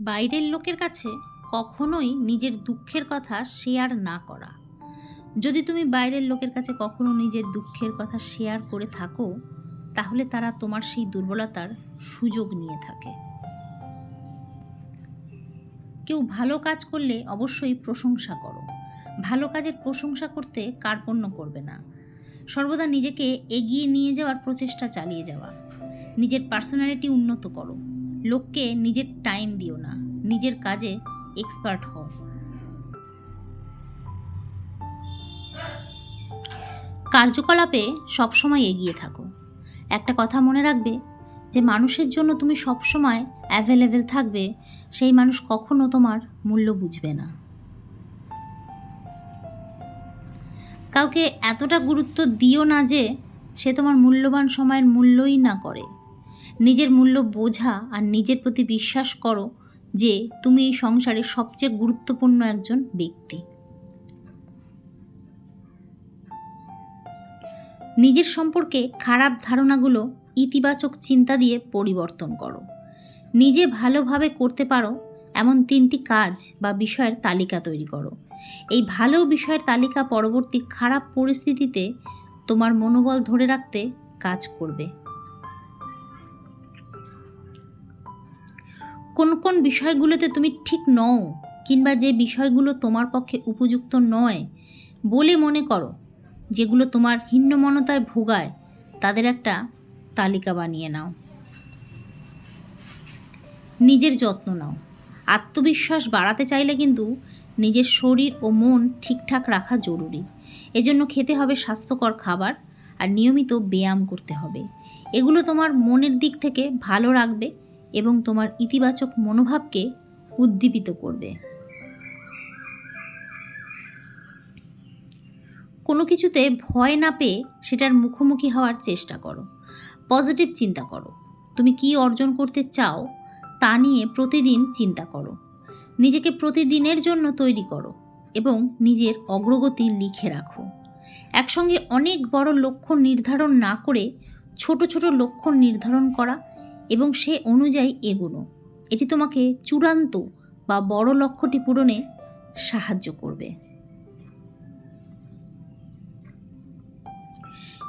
বাইরের লোকের কাছে কখনোই নিজের দুঃখের কথা শেয়ার না করা। যদি তুমি বাইরের লোকের কাছে কখনো নিজের দুঃখের কথা শেয়ার করে থাকো, তাহলে তারা তোমার সেই দুর্বলতার সুযোগ নিয়ে থাকে। কেউ ভালো কাজ করলে অবশ্যই প্রশংসা করো। ভালো কাজের প্রশংসা করতে কার্পণ্য করবে না। সর্বদা নিজেকে এগিয়ে নিয়ে যাওয়ার প্রচেষ্টা চালিয়ে যাওয়া। নিজের পার্সোনালিটি উন্নত করো। লোককে নিজের টাইম দিও না, নিজের কাজে এক্সপার্ট হও। কার্যকলাপে সবসময় এগিয়ে থাকো। একটা কথা মনে রাখবে, যে মানুষের জন্য তুমি সবসময় অ্যাভেলেবেল থাকবে, সেই মানুষ কখনো তোমার মূল্য বুঝবে না। কাউকে এতটা গুরুত্ব দিও না যে সে তোমার মূল্যবান সময়ের মূল্যই না করে। নিজের মূল্য বোঝা আর নিজের প্রতি বিশ্বাস করো যে তুমি এই সংসারের সবচেয়ে গুরুত্বপূর্ণ একজন ব্যক্তি। নিজের সম্পর্কে খারাপ ধারণাগুলো ইতিবাচক চিন্তা দিয়ে পরিবর্তন করো। নিজে ভালোভাবে করতে পারো এমন তিনটি কাজ বা বিষয়ের তালিকা তৈরি করো। এই ভালো বিষয়ের তালিকা পরবর্তী খারাপ পরিস্থিতিতে তোমার মনোবল ধরে রাখতে কাজ করবে। কোন কোন বিষয়গুলোতে তুমি ঠিক নও কিংবা যে বিষয়গুলো তোমার পক্ষে উপযুক্ত নয় বলে মনে করো, যেগুলো তোমার হিন্নমনতায় ভোগায়, তাদের একটা তালিকা বানিয়ে নাও। নিজের যত্ন নাও। আত্মবিশ্বাস বাড়াতে চাইলে কিন্তু নিজের শরীর ও মন ঠিকঠাক রাখা জরুরি। এজন্য খেতে হবে স্বাস্থ্যকর খাবার আর নিয়মিত ব্যায়াম করতে হবে। এগুলো তোমার মনের দিক থেকে ভালো রাখবে এবং তোমার ইতিবাচক মনোভাবকে উদ্দীপিত করবে। কোনো কিছুতে ভয় না পেয়ে সেটার মুখোমুখি হওয়ার চেষ্টা করো। পজিটিভ চিন্তা করো। তুমি কি অর্জন করতে চাও তা নিয়ে প্রতিদিন চিন্তা করো। নিজেকে প্রতিদিনের জন্য তৈরি করো এবং নিজের অগ্রগতি লিখে রাখো। একসঙ্গে অনেক বড় লক্ষ্য নির্ধারণ না করে ছোট ছোট লক্ষ্য নির্ধারণ করা এবং সে অনুযায়ী এগোনো। এটি তোমাকে চূড়ান্ত বা বড় লক্ষ্যটি পূরণে সাহায্য করবে।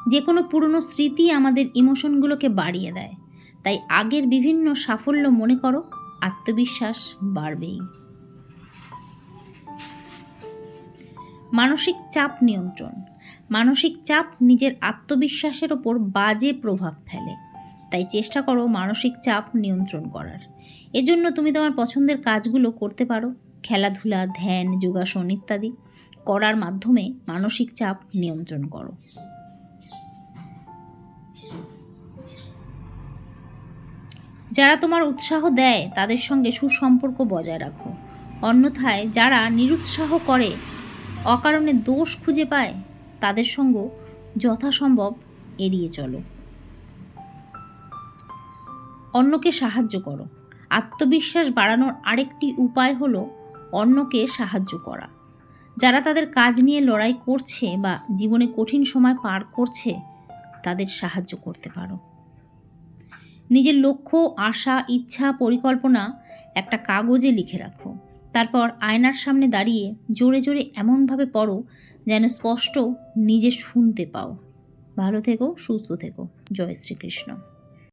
যে কোনো পুরনো স্মৃতি আমাদের ইমোশনগুলোকে বাড়িয়ে দেয়। তাই আগের বিভিন্ন সাফল্য মনে করো, আত্মবিশ্বাস বাড়বেই। মানসিক চাপ নিয়ন্ত্রণ। মানসিক চাপ নিজের আত্মবিশ্বাসের ওপর বাজে প্রভাব ফেলে। তাই চেষ্টা করো মানসিক চাপ নিয়ন্ত্রণ করার। এজন্য তুমি তোমার পছন্দের কাজগুলো করতে পারো। খেলাধুলা, ধ্যান, যোগাসন ইত্যাদি করার মাধ্যমে মানসিক চাপ নিয়ন্ত্রণ করো। যারা তোমার উৎসাহ দেয়, তাদের সঙ্গে সুসম্পর্ক বজায় রাখো। অন্যথায় যারা নিরুৎসাহ করে, অকারণে দোষ খুঁজে পায়, তাদের সঙ্গ যথাসম্ভব এড়িয়ে চলো। অন্যকে সাহায্য করো। আত্মবিশ্বাস বাড়ানোর আরেকটি উপায় হলো অন্যকে সাহায্য করা। যারা তাদের কাজ নিয়ে লড়াই করছে বা জীবনে কঠিন সময় পার করছে, তাদের সাহায্য করতে পারো। নিজের লক্ষ্য, আশা, ইচ্ছা, পরিকল্পনা একটা কাগজে লিখে রাখো। তারপর আয়নার সামনে দাঁড়িয়ে জোরে জোরে এমনভাবে পড়ো যেন স্পষ্ট নিজে শুনতে পাও। ভালো থেকো, সুস্থ থেকো। জয় শ্রীকৃষ্ণ।